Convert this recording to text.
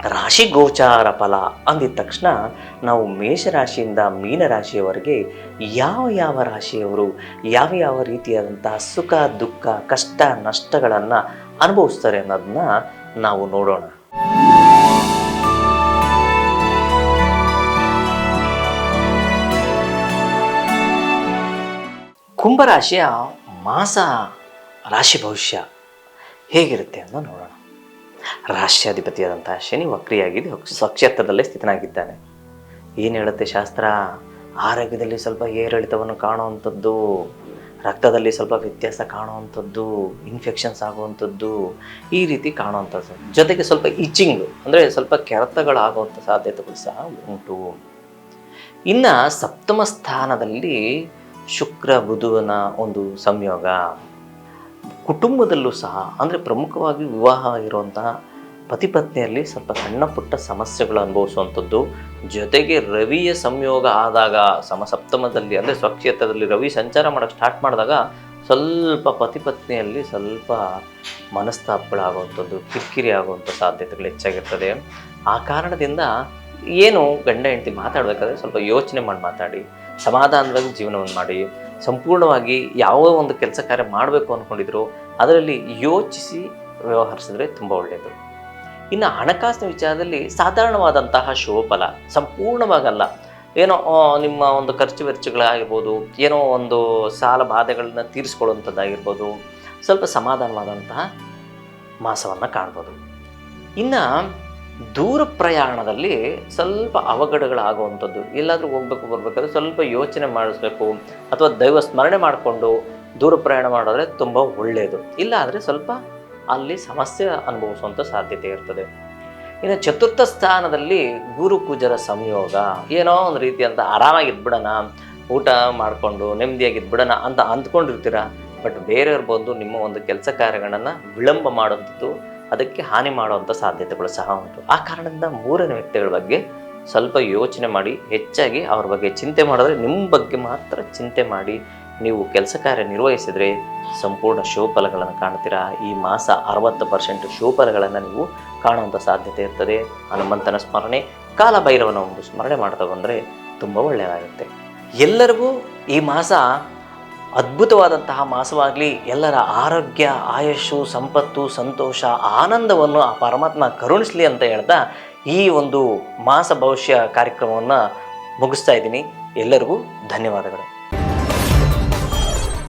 ರಾಶಿ ಗೋಚಾರ ಫಲ ಅಂದಿದ ತಕ್ಷಣ ನಾವು ಮೇಷರಾಶಿಯಿಂದ ಮೀನರಾಶಿಯವರೆಗೆ ಯಾವ ಯಾವ ರಾಶಿಯವರು ಯಾವ ಯಾವ ರೀತಿಯಾದಂತಹ ಸುಖ, ದುಃಖ, ಕಷ್ಟ, ನಷ್ಟಗಳನ್ನು ಅನುಭವಿಸ್ತಾರೆ ಅನ್ನೋದನ್ನ ನಾವು ನೋಡೋಣ. ಕುಂಭರಾಶಿಯ ಮಾಸ ರಾಶಿ ಭವಿಷ್ಯ ಹೇಗಿರುತ್ತೆ ಅಂತ ನೋಡೋಣ. ರಾಷ್ಟ್ರಾಧಿಪತಿಯಾದಂತಹ ಶನಿ ವಕ್ರಿಯಾಗಿದ್ದು ಸ್ವಕ್ಷೇತ್ರದಲ್ಲೇ ಸ್ಥಿತನಾಗಿದ್ದಾನೆ. ಏನು ಹೇಳುತ್ತೆ ಶಾಸ್ತ್ರ? ಆರೋಗ್ಯದಲ್ಲಿ ಸ್ವಲ್ಪ ಏರಿಳಿತವನ್ನು ಕಾಣುವಂಥದ್ದು, ರಕ್ತದಲ್ಲಿ ಸ್ವಲ್ಪ ವ್ಯತ್ಯಾಸ ಕಾಣುವಂಥದ್ದು ಇನ್ಫೆಕ್ಷನ್ಸ್ ಆಗುವಂಥದ್ದು, ಈ ರೀತಿ ಕಾಣುವಂಥದ್ದು. ಜೊತೆಗೆ ಸ್ವಲ್ಪ ಇಚಿಂಗ್ ಅಂದರೆ ಸ್ವಲ್ಪ ಕೆರೆತಗಳಾಗುವಂಥ ಸಾಧ್ಯತೆಗಳು ಸಹ ಉಂಟು. ಇನ್ನು ಸಪ್ತಮ ಸ್ಥಾನದಲ್ಲಿ ಶುಕ್ರ ಬುಧುವನ ಒಂದು ಸಂಯೋಗ. ಕುಟುಂಬದಲ್ಲೂ ಸಹ, ಅಂದರೆ ಪ್ರಮುಖವಾಗಿ ವಿವಾಹ ಇರುವಂತಹ ಪತಿ ಪತ್ನಿಯಲ್ಲಿ ಸ್ವಲ್ಪ ಸಣ್ಣ ಪುಟ್ಟ ಸಮಸ್ಯೆಗಳು ಅನುಭವಿಸುವಂಥದ್ದು. ಜೊತೆಗೆ ರವಿಯ ಸಂಯೋಗ ಆದಾಗ ಸಮಸಪ್ತಮದಲ್ಲಿ ಅಂದರೆ ಸ್ವಕ್ಷೇತ್ರದಲ್ಲಿ ರವಿ ಸಂಚಾರ ಮಾಡೋಕ್ಕೆ ಸ್ಟಾರ್ಟ್ ಮಾಡಿದಾಗ ಸ್ವಲ್ಪ ಪತಿ ಪತ್ನಿಯಲ್ಲಿ ಸ್ವಲ್ಪ ಮನಸ್ತಾಪಗಳಾಗುವಂಥದ್ದು, ಕಿರಿಕಿರಿ ಆಗುವಂಥ ಸಾಧ್ಯತೆಗಳು ಹೆಚ್ಚಾಗಿರ್ತದೆ. ಆ ಕಾರಣದಿಂದ ಏನು ಗಂಡ ಹೆಂಡತಿ ಮಾತಾಡಬೇಕಾದ್ರೆ ಸ್ವಲ್ಪ ಯೋಚನೆ ಮಾಡಿ ಮಾತಾಡಿ, ಸಮಾಧಾನವಾಗಿ ಜೀವನವನ್ನು ಮಾಡಿ. ಸಂಪೂರ್ಣವಾಗಿ ಯಾವ ಒಂದು ಕೆಲಸ ಕಾರ್ಯ ಮಾಡಬೇಕು ಅಂದ್ಕೊಂಡಿದ್ರು, ಅದರಲ್ಲಿ ಯೋಚಿಸಿ ವ್ಯವಹರಿಸಿದ್ರೆ ತುಂಬ ಒಳ್ಳೆಯದು. ಇನ್ನು ಹಣಕಾಸಿನ ವಿಚಾರದಲ್ಲಿ ಸಾಧಾರಣವಾದಂತಹ ಶುಭಫಲ ಸಂಪೂರ್ಣವಾಗಲ್ಲ. ಏನೋ ನಿಮ್ಮ ಒಂದು ಖರ್ಚು ವೆಚ್ಚಗಳಾಗಿರ್ಬೋದು, ಏನೋ ಒಂದು ಸಾಲ ಬಾಧೆಗಳನ್ನ ತೀರಿಸ್ಕೊಳ್ಳುವಂಥದ್ದಾಗಿರ್ಬೋದು, ಸ್ವಲ್ಪ ಸಮಾಧಾನವಾದಂತಹ ಮಾಸವನ್ನು ಕಾಣ್ಬೋದು. ಇನ್ನು ದೂರ ಪ್ರಯಾಣದಲ್ಲಿ ಸ್ವಲ್ಪ ಅವಘಡಗಳಾಗುವಂಥದ್ದು. ಎಲ್ಲಾದರೂ ಹೋಗ್ಬೇಕು, ಬರ್ಬೇಕಾದ್ರೆ ಸ್ವಲ್ಪ ಯೋಚನೆ ಮಾಡಿಸ್ಬೇಕು, ಅಥವಾ ದೈವ ಸ್ಮರಣೆ ಮಾಡಿಕೊಂಡು ದೂರ ಪ್ರಯಾಣ ಮಾಡಿದ್ರೆ ತುಂಬ ಒಳ್ಳೆಯದು ಇಲ್ಲ ಆದರೆ ಸ್ವಲ್ಪ ಅಲ್ಲಿ ಸಮಸ್ಯೆ ಅನುಭವಿಸುವಂಥ ಸಾಧ್ಯತೆ ಇರ್ತದೆ. ಇನ್ನು ಚತುರ್ಥ ಸ್ಥಾನದಲ್ಲಿ ಗುರು ಕುಜರ ಸಂಯೋಗ. ಏನೋ ಒಂದು ರೀತಿ ಅಂತ ಆರಾಮಾಗಿದ್ಬಿಡೋಣ ಊಟ ಮಾಡಿಕೊಂಡು ನೆಮ್ಮದಿಯಾಗಿದ್ಬಿಡೋಣ ಅಂತ ಅಂದ್ಕೊಂಡಿರ್ತೀರ, ಬಟ್ ಬೇರೆಯವ್ರು ಬಂದು ನಿಮ್ಮ ಒಂದು ಕೆಲಸ ಕಾರ್ಯಗಳನ್ನು ವಿಳಂಬ ಮಾಡುವಂಥದ್ದು ಅದಕ್ಕೆ ಹಾನಿ ಮಾಡುವಂಥ ಸಾಧ್ಯತೆಗಳು ಸಹ ಉಂಟು. ಆ ಕಾರಣದಿಂದ ಮೂರನೇ ವ್ಯಕ್ತಿಗಳ ಬಗ್ಗೆ ಸ್ವಲ್ಪ ಯೋಚನೆ ಮಾಡಿ, ಹೆಚ್ಚಾಗಿ ಅವ್ರ ಬಗ್ಗೆ ಚಿಂತೆ ಮಾಡಿದ್ರೆ ನಿಮ್ಮ ಬಗ್ಗೆ ಮಾತ್ರ ಚಿಂತೆ ಮಾಡಿ, ನೀವು ಕೆಲಸ ಕಾರ್ಯ ನಿರ್ವಹಿಸಿದರೆ ಸಂಪೂರ್ಣ ಶೋಫಲಗಳನ್ನು ಕಾಣ್ತೀರಾ? ಈ ಮಾಸ ಅರವತ್ತು ಪರ್ಸೆಂಟ್ ಶೋಫಲಗಳನ್ನು ನೀವು ಕಾಣುವಂಥ ಸಾಧ್ಯತೆ ಇರ್ತದೆ. ಹನುಮಂತನ ಸ್ಮರಣೆ, ಕಾಲಭೈರವನ ಒಂದು ಸ್ಮರಣೆ ಮಾಡ್ತಾ ಬಂದರೆ ತುಂಬ ಒಳ್ಳೆಯದಾಗುತ್ತೆ. ಎಲ್ಲರಿಗೂ ಈ ಮಾಸ ಅದ್ಭುತವಾದಂತಹ ಮಾಸವಾಗಲಿ ಎಲ್ಲರ ಆರೋಗ್ಯ, ಆಯಸ್ಸು, ಸಂಪತ್ತು, ಸಂತೋಷ, ಆನಂದವನ್ನು ಆ ಪರಮಾತ್ಮ ಕರುಣಿಸಲಿ ಅಂತ ಹೇಳ್ತಾ ಈ ಒಂದು ಮಾಸ ಭವಿಷ್ಯ ಕಾರ್ಯಕ್ರಮವನ್ನು ಮುಗಿಸ್ತಾ ಇದ್ದೀನಿ. ಎಲ್ಲರಿಗೂ ಧನ್ಯವಾದಗಳು.